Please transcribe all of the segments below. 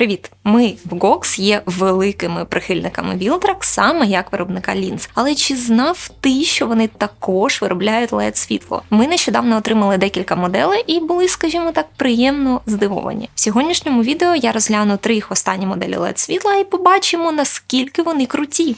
Привіт! Ми в GOX є великими прихильниками Viltrax, саме як виробника лінз. Але чи знав ти, що вони також виробляють led світло? Ми нещодавно отримали декілька моделей і були, скажімо так, приємно здивовані. В сьогоднішньому відео я розгляну три їх останні моделі led світла і побачимо наскільки вони круті.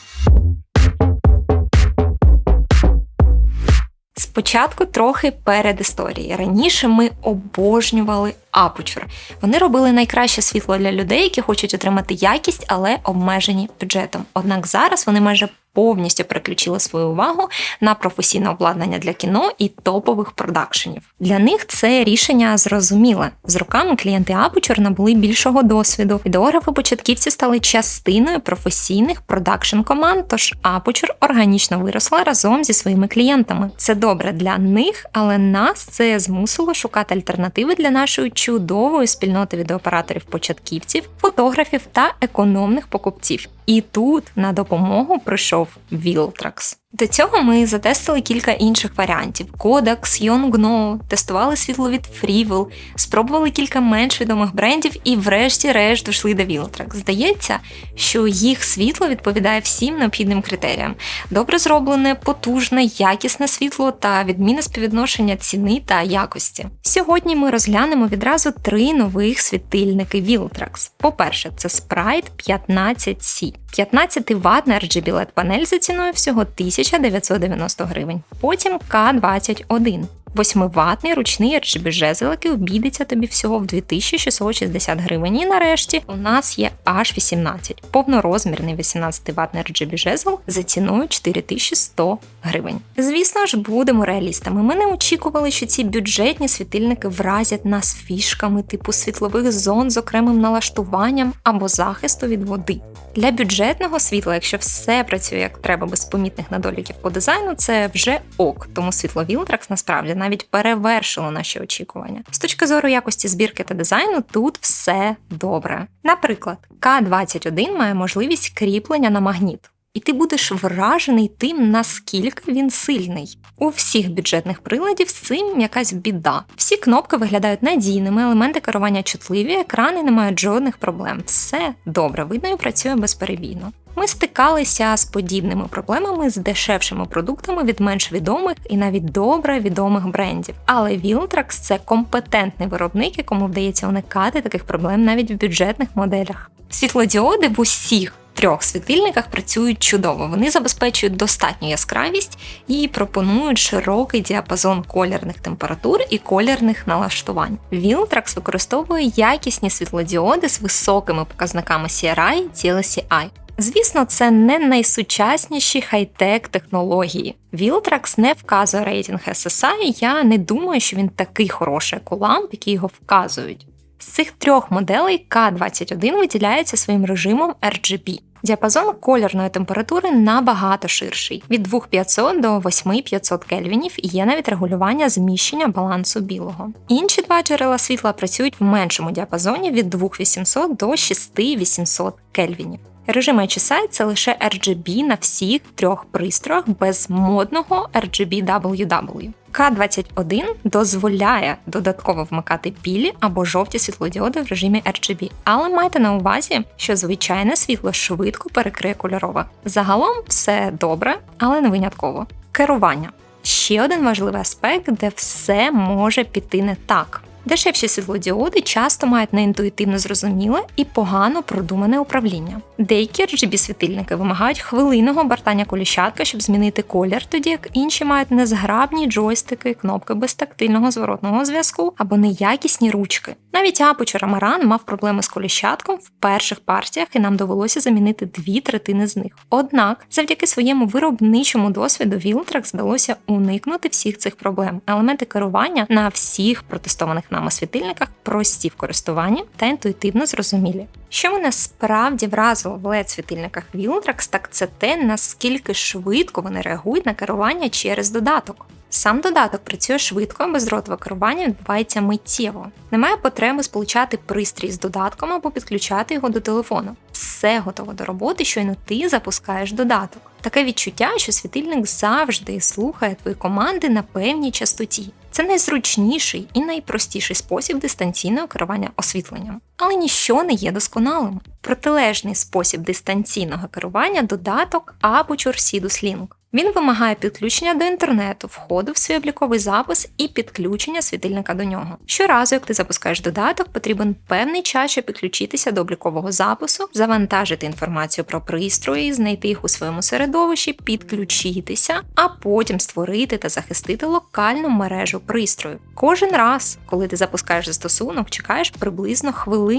Спочатку трохи перед історією. Раніше ми обожнювали Aputure. Вони робили найкраще світло для людей, які хочуть отримати якість, але обмежені бюджетом. Однак зараз вони майже повністю переключили свою увагу на професійне обладнання для кіно і топових продакшенів. Для них це рішення зрозуміле. З роками клієнти Aputure набули більшого досвіду. Відеографи початківці стали частиною професійних продакшн команд. Тож Aputure органічно виросла разом зі своїми клієнтами. Це добре для них, але нас це змусило шукати альтернативи для нашої чудової спільноти відеооператорів-початківців, фотографів та економних покупців. І тут на допомогу прийшов Viltrax. До цього ми затестили кілька інших варіантів: Kodak, Yongno, тестували світло від Freewell, спробували кілька менш відомих брендів і, врешті-решт, дійшли до Viltrax. Здається, що їх світло відповідає всім необхідним критеріям: добре зроблене, потужне, якісне світло та відмінне співвідношення ціни та якості. Сьогодні ми розглянемо відразу три нових світильники Viltrax. По-перше, це Sprite 15C. 15 ватна RGB LED панель за ціною всього 1990 гривень. Потім К21. 8-ватний ручний RGB жезл, який обійдеться тобі всього в 2660 гривень. І нарешті у нас є аж 18 повнорозмірний 18-ватний RGB жезл за ціною 4100 гривень. Звісно ж, будемо реалістами. Ми не очікували, що ці бюджетні світильники вразять нас фішками типу світлових зон з окремим налаштуванням або захисту від води. Для бюджетного світла, якщо все працює як треба без помітних недоліків по дизайну, це вже ок, тому світло Viltrax насправді навіть перевершило наші очікування. З точки зору якості збірки та дизайну, тут все добре. Наприклад, К21 має можливість кріплення на магніт. І ти будеш вражений тим, наскільки він сильний. У всіх бюджетних приладів з цим якась біда. Всі кнопки виглядають надійними, елементи керування чутливі, екрани не мають жодних проблем. Все добре, видно і працює безперебійно. Ми стикалися з подібними проблемами з дешевшими продуктами від менш відомих і навіть добре відомих брендів. Але Viltrax – це компетентний виробник, якому вдається уникати таких проблем навіть в бюджетних моделях. Світлодіоди в усіх трьох світильниках працюють чудово. Вони забезпечують достатню яскравість і пропонують широкий діапазон колірних температур і колірних налаштувань. Viltrax використовує якісні світлодіоди з високими показниками CRI і TLCI. Звісно, це не найсучасніші хай-тек технології. Viltrax не вказує рейтинг SSI, Я не думаю, що він такий хороший як у ламп, які його вказують. З цих трьох моделей К21 виділяється своїм режимом RGB. Діапазон кольорної температури набагато ширший від 2500 до 8500 кельвінів і є навіть регулювання зміщення балансу білого. Інші два джерела світла працюють в меншому діапазоні від 2800 до 6800 кельвінів. Режим HSI – це лише RGB на всіх трьох пристроях без модного RGB WW. К21 дозволяє додатково вмикати пілі або жовті світлодіоди в режимі RGB, але майте на увазі, що звичайне світло швидко перекриє кольорове. Загалом все добре, але не винятково. Керування ще один важливий аспект, де все може піти не так. Дешевші світлодіоди часто мають неінтуїтивно зрозуміле і погано продумане управління. Деякі rgb світильники вимагають хвилинного обертання коліщатка, щоб змінити колір, тоді як інші мають незграбні джойстики, кнопки без тактильного зворотного зв'язку або неякісні ручки. Навіть Aputure Amaran мав проблеми з коліщатком в перших партіях, і нам довелося замінити дві третини з них. Однак, завдяки своєму виробничому досвіду Viltrax вдалося уникнути всіх цих проблем. Елементи керування на всіх протестованих нами світильниках прості в користуванні та інтуїтивно зрозумілі. Що мене справді вразило в led світильниках Viltrax, так це те, наскільки швидко вони реагують на керування через додаток. Сам додаток працює швидко, бездротове керування відбувається миттєво. Немає потреби сполучати пристрій з додатком або підключати його до телефону. Все готово до роботи, щойно ти запускаєш додаток. Таке відчуття, що світильник завжди слухає твої команди на певній частоті. Це найзручніший і найпростіший спосіб дистанційного керування освітленням. Але ніщо не є досконалим. Протилежний спосіб дистанційного керування додаток Aperture Sidus Link. Він вимагає підключення до інтернету, входу в свій обліковий запис і підключення світильника до нього. Щоразу, як ти запускаєш додаток, потрібен певний час, щоб підключитися до облікового запису, завантажити інформацію про пристрої, знайти їх у своєму середовищі, підключитися, а потім створити та захистити локальну мережу пристрою. Кожен раз, коли ти запускаєш застосунок, чекаєш приблизно хвилину.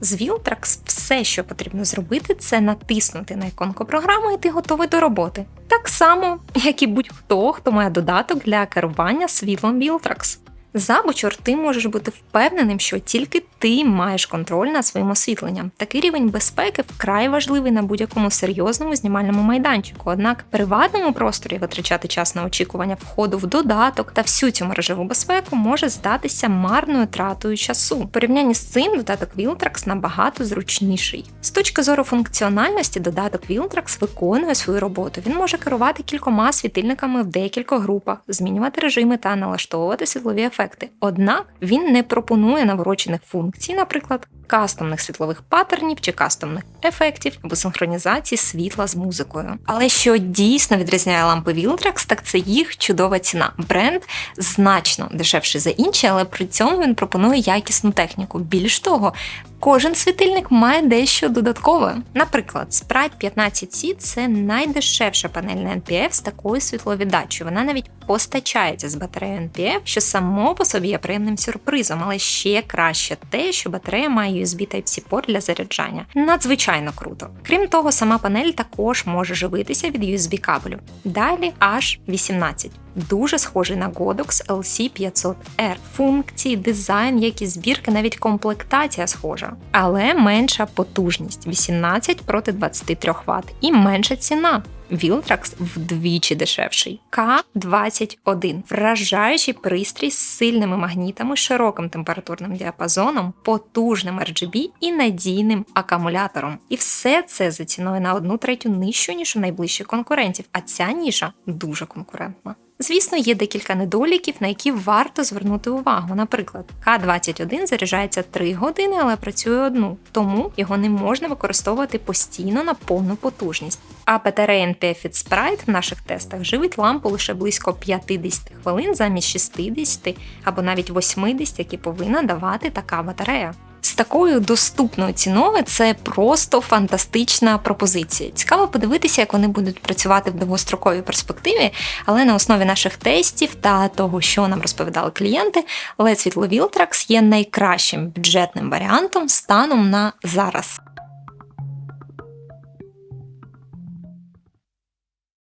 З Viltrax все, що потрібно зробити, це натиснути на іконку програми, і ти готовий до роботи. Так само, як і будь-хто, хто має додаток для керування світлом Viltrax. За бочор ти можеш бути впевненим, що тільки ти маєш контроль над своїм освітленням. Такий рівень безпеки вкрай важливий на будь-якому серйозному знімальному майданчику. Однак приватному просторі витрачати час на очікування входу в додаток та всю цю мережеву безпеку може здатися марною тратою часу. В порівнянні з цим додаток Viltrax набагато зручніший. З точки зору функціональності, додаток Viltrax виконує свою роботу. Він може керувати кількома світильниками в декількох групах, змінювати режими та налаштовувати світлові ефекти. Однак він не пропонує наворочених функцій, наприклад, кастомних світлових паттернів чи кастомних ефектів або синхронізації світла з музикою. Але що дійсно відрізняє лампи Viltrax, так це їх чудова ціна. Бренд значно дешевший за інші, але при цьому він пропонує якісну техніку. Більш того, Кожен світильник має дещо додаткове. Наприклад, Sprite 15C це найдешевша панель на NPF з такою світловіддачею. Вона навіть постачається з батареєю NPF, що само по собі є приємним сюрпризом, але ще краще те, що батарея має USB Type-C порт для заряджання. Надзвичайно круто. Крім того, сама панель також може живитися від USB кабелю. Далі H18 дуже схожий на Godox LC500R. Функції, дизайн, як і збірки, навіть комплектація схожа, але менша потужність 18 проти 23 Вт і менша ціна. Viltrax вдвічі дешевший. К21 вражаючий пристрій з сильними магнітами, широким температурним діапазоном, потужним RGB і надійним акумулятором. І все це за ціною на одну третю нижчу, ніж у найближчих конкурентів. А ця ніша дуже конкурентна. Звісно, є декілька недоліків, на які варто звернути увагу. Наприклад, К-21 заряджається 3 години, але працює одну, тому його не можна використовувати постійно на повну потужність. А NPF від Sprite в наших тестах живить лампу лише близько 50 хвилин замість 60 або навіть 80, які повинна давати така батарея. З такою доступною ціною це просто фантастична пропозиція. Цікаво подивитися, як вони будуть працювати в довгостроковій перспективі, але на основі наших тестів та того, що нам розповідали клієнти, LED світло Viltrax є найкращим бюджетним варіантом станом на зараз.